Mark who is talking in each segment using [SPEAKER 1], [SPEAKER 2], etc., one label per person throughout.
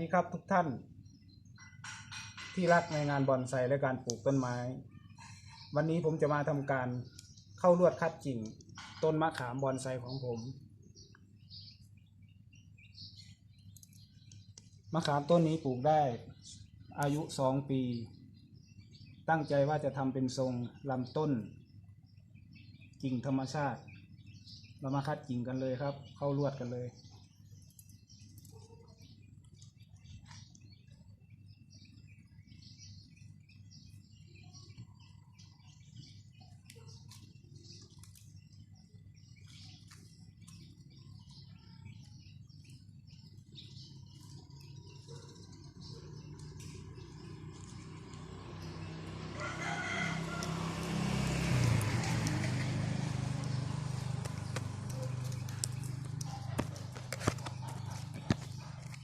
[SPEAKER 1] ดีครับทุกท่าน ที่รักในงานบอนไซและการปลูกต้นไม้ วันนี้ผมจะมาทำการเข้าลวดคัดกิ่ง ต้นมะขามบอนไซของผม มะขามต้นนี้ปลูกได้อายุสองปี ตั้งใจว่าจะทำเป็นทรงลำต้น กิ่งธรรมชาติ เรามาคัดกิ่งกันเลยครับ เข้าลวดกันเลย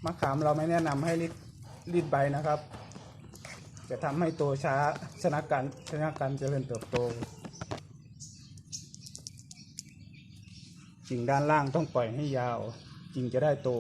[SPEAKER 1] มะขามเราไม่แนะนำให้รีดรีดใบนะครับ จะทำให้โตช้าชนะการชนะการเจริญเติบโตกิ่งด้านล่างต้องปล่อยให้ยาว กิ่งจะได้โต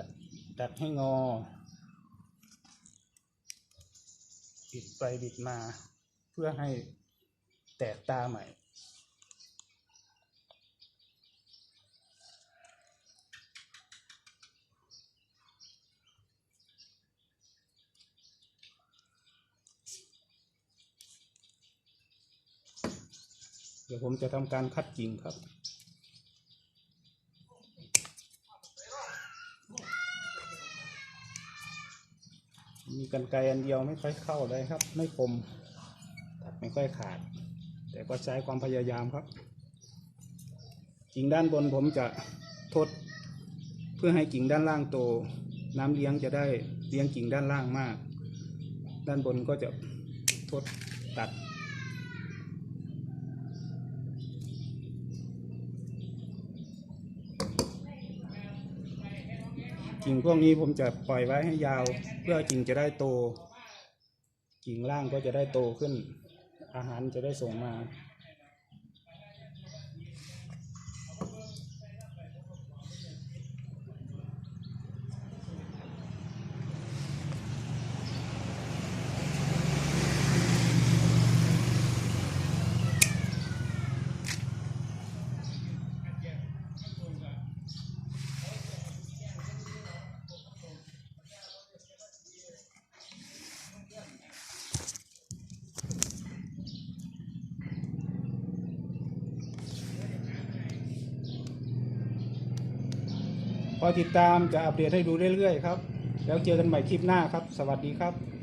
[SPEAKER 1] ดัดดัดให้งอ บิดไปบิดมา เพื่อให้แตกตาใหม่ เดี๋ยวผมจะทำการคัดกิ่งครับ มีกันไกรอันเดียวไม่ค่อยเข้าเลยครับ ไม่คมตัดไม่ค่อยขาด แต่ก็ใช้ความพยายามครับกิ่งด้านบนผมจะทด เพื่อให้กิ่งด้านล่างโต น้ำเลี้ยงจะได้เลี้ยงกิ่งด้านล่างมาก ด้านบนก็จะทดตัด กิ่งพวกนี้ผมจะปล่อยไว้ให้ยาว เพื่อกิ่งจะได้โต กิ่งล่างก็จะได้โตขึ้น อาหารจะได้ส่งมา อยติดตามจะอัปเดตให้ดูเรื่อยๆครับ แล้วเจอกันใหม่คลิปหน้าครับ สวัสดีครับ